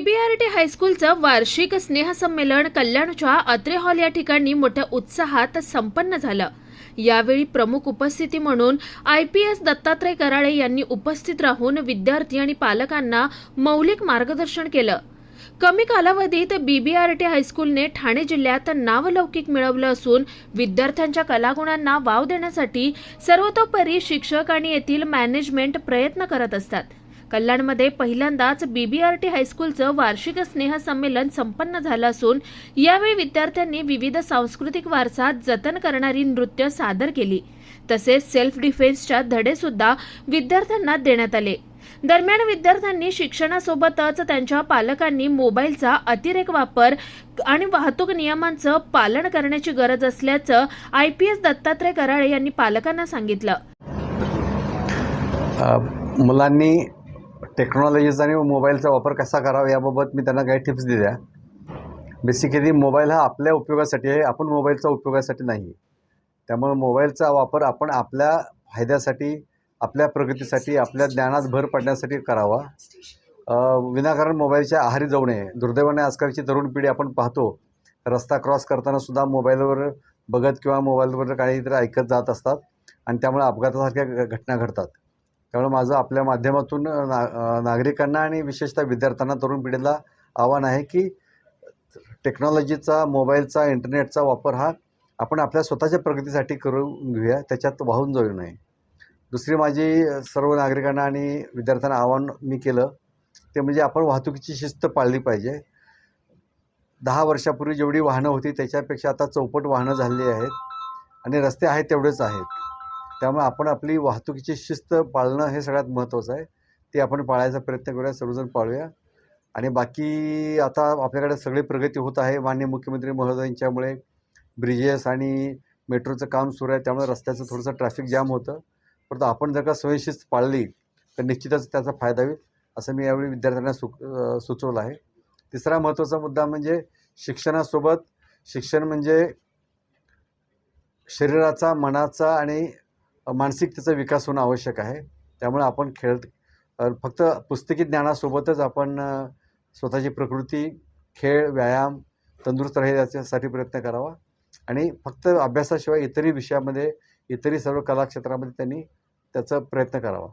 हायस्कूलचं वार्षिक स्नेहसंमेलन कल्याणच्या अत्रे हॉल या ठिकाणी मोठ्या उत्साहात संपन्न झालं. यावेळी प्रमुख उपस्थिती म्हणून I P S Dattatray Karale यांनी उपस्थित राहून विद्यार्थी आणि पालकांना मौलिक मार्गदर्शन केलं. कमी कालावधीत बीबीआरटी हायस्कूलने ठाणे जिल्ह्यात नावलौकिक मिळवलं असून विद्यार्थ्यांच्या कलागुणांना वाव देण्यासाठी सर्वतोपरी शिक्षक आणि येथील मॅनेजमेंट प्रयत्न करत असतात. कल्याणमध्ये पहिल्यांदाच बीबीआरटी हायस्कूलचं वार्षिक स्नेहसंमेलन संपन्न झालं असून यावेळी विद्यार्थ्यांनी विविध सांस्कृतिक वारसा जतन करणारी नृत्य सादर केली. तसेच सेल्फ डिफेन्सच्या धडे सुद्धा विद्यार्थ्यांना देण्यात आले. दरम्यान विद्यार्थ्यांनी शिक्षणासोबतच त्यांच्या पालकांनी मोबाईलचा अतिरेक वापर आणि वाहतूक नियमांचं पालन करण्याची गरज असल्याचं I P S Dattatray Karale यांनी पालकांना सांगितलं. मुलांनी टेक्नॉलॉजीचा आणि मोबाईलचा वापर कसा करावा याबाबत मी त्यांना काही टिप्स दिल्या. बेसिकली मोबाईल हा आपल्या उपयोगासाठी आहे आपण मोबाईलचा उपयोगासाठी नाही त्यामुळे मोबाईलचा वापर आपण आपल्या फायद्यासाठी आपल्या प्रगतीसाठी आपल्या ज्ञानात भर पडण्यासाठी करावा. विनाकारण मोबाईलच्या आहारी जाऊ नये. दुर्दैवाने आजकालची तरुण पिढी आपण पाहतो रस्ता क्रॉस करताना सुद्धा मोबाईलवर बघत किंवा मोबाईलवर काहीतरी ऐकत जात असतात आणि त्यामुळे अपघातासारख्या घटना घडतात. त्यामुळे माझं आपल्या माध्यमातून ना नागरिकांना आणि विशेषतः विद्यार्थ्यांना तरुण पिढीला आव्हान आहे की टेक्नॉलॉजीचा मोबाईलचा इंटरनेटचा वापर हा आपण आपल्या स्वतःच्या प्रगतीसाठी करून घेऊया त्याच्यात वाहून जाऊ नये. दुसरी माझी सर्व नागरिकांना आणि विद्यार्थ्यांना आव्हान मी केलं ते म्हणजे आपण वाहतुकीची शिस्त पाळली पाहिजे. दहा वर्षापूर्वी जेवढी वाहनं होती त्याच्यापेक्षा आता चौपट वाहनं झालेली आहेत आणि रस्ते आहेत तेवढेच आहेत. त्यामुळे आपण आपली वाहतुकीची शिस्त पाळणं हे सगळ्यात महत्त्वाचं आहे. ते आपण पाळायचा प्रयत्न करूया सर्वजण पाळूया. आणि बाकी आता आपल्याकडे सगळी प्रगती होत आहे. माननीय मुख्यमंत्री महोदयांच्यामुळे ब्रिजेस आणि मेट्रोचं काम सुरू आहे. त्यामुळे रस्त्याचं थोडंसं ट्रॅफिक जाम होतं. परंतु आपण जर का स्वयंशिस्त पाळली तर निश्चितच त्याचा फायदा होईल असं मी यावेळी विद्यार्थ्यांना सु सुचवलं आहे. तिसरा महत्त्वाचा मुद्दा म्हणजे शिक्षणासोबत शिक्षण म्हणजे शरीराचा मनाचा आणि मानसिकतेचा विकास होणं आवश्यक आहे. त्यामुळे आपण खेळ फक्त पुस्तकी ज्ञानासोबतच आपण स्वतःची प्रकृती खेळ व्यायाम तंदुरुस्त राहील याच्यासाठी प्रयत्न करावा. आणि फक्त अभ्यासाशिवाय इतरही विषयामध्ये इतरही सर्व कला क्षेत्रामध्ये त्यांनी त्याचा प्रयत्न करावा.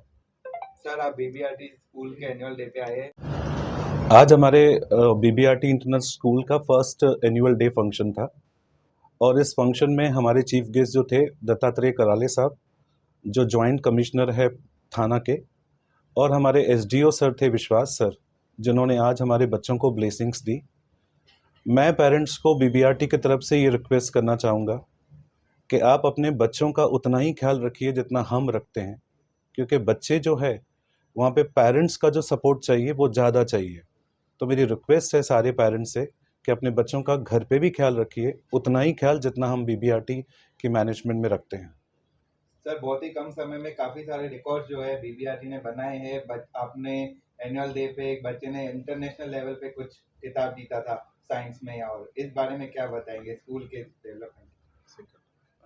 सर आप बीबीआरटी स्कूल के एनुअल डे पे आए हैं। आज हमारे बीबीआरटी इंटरनेशनल स्कूल का फर्स्ट एनुअल डे फंक्शन था। और इस फंक्शन में हमारे चीफ गेस्ट जो थे दत्तात्रेय कराले साहब जो जॉइंट कमिश्नर है थाना के, और हमारे एसडीओ सर थे विश्वास सर जिन्होंने आज हमारे बच्चों को ब्लेसिंग्स दी। मैं पेरेंट्स को बीबीआरटी की तरफ़ से ये रिक्वेस्ट करना चाहूँगा कि आप अपने बच्चों का उतना ही ख्याल रखिए जितना हम रखते हैं, क्योंकि बच्चे जो है, वहाँ पे पेरेंट्स का जो सपोर्ट चाहिए वो ज़्यादा चाहिए। तो मेरी रिक्वेस्ट है सारे पेरेंट्स से कि अपने बच्चों का घर पे भी ख्याल रखिए, उतना ही ख्याल जितना हम बीबीआरटी की मैनेजमेंट में रखते हैं। सर, बहुत ही कम समय में काफ़ी सारे रिकॉर्ड जो है बीबीआरटी ने बनाए हैं। आपने एनुअल डे पे एक बच्चे ने इंटरनेशनल लेवल पे कुछ किताब जीता था साइंस में और। इस बारे में क्या बताएँगे स्कूल के डेवलपमेंट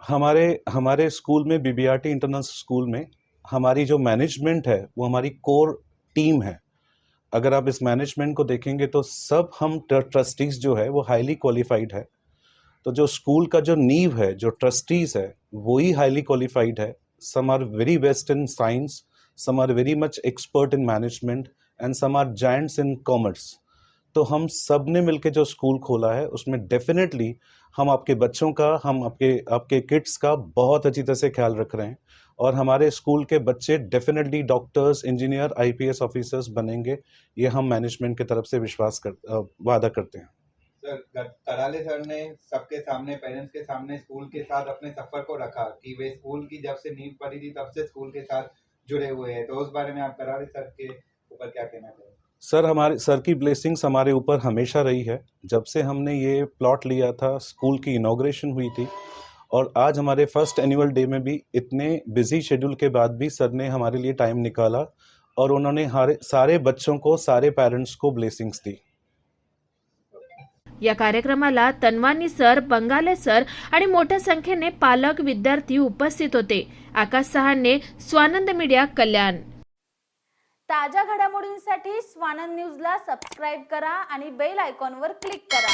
हमारे हमारे स्कूल में बीबीआरटी इंटरनेशनल स्कूल में हमारी जो मैनेजमेंट है, वो हमारी कोर टीम है। अगर आप इस मैनेजमेंट को देखेंगे तो सब हम ट्रस्टीज़ जो है वो हाईली क्वालिफाइड है। तो जो स्कूल का जो नींव है, जो ट्रस्टीज़ है वही हाईली क्वालिफाइड है। Some are very best in science some are very much expert in management and some are giants in commerce तो हम सबने मिलकर जो स्कूल खोला है, उसमें डेफिनेटली हम आपके बच्चों का, हम आपके आपके किड्स का बहुत अच्छी तरह से ख्याल रख रहे हैं। और हमारे स्कूल के बच्चे definitely doctors engineer IPS officers बनेंगे। ये हम मैनेजमेंट की तरफ़ से विश्वास कर वादा करते हैं। कराले सर ने सबके सामने, पेरेंट्स के सामने, स्कूल के साथ अपने सफ़र को रखा कि वे स्कूल की जब से नींव पड़ी थी तब से स्कूल के साथ जुड़े हुए हैं। तो उस बारे में आप कराले सर के ऊपर क्या कहना चाहेंगे? सर, हमारे, सर की ब्लेसिंग्स हमारे ऊपर हमेशा रही है। जब से हमने ये प्लॉट लिया था, स्कूल की इनाग्रेशन हुई थी और आज हमारे फ़र्स्ट एनुअल डे में भी इतने बिज़ी शेड्यूल के बाद भी सर ने हमारे लिए टाइम निकाला और उन्होंने हमारे सारे बच्चों को, सारे पेरेंट्स को ब्लेसिंग्स दी। या कार्यक्रमाला तन्वानी सर बंगाले सर आणि मोठ्या संख्येने पालक विद्यार्थी उपस्थित होते. आकाश सहाने स्वानंद मीडिया कल्याण. ताज्या घडामोडींसाठी स्वानंद न्यूजला सबस्क्राईब करा आणि बेल आयकॉनवर क्लिक करा.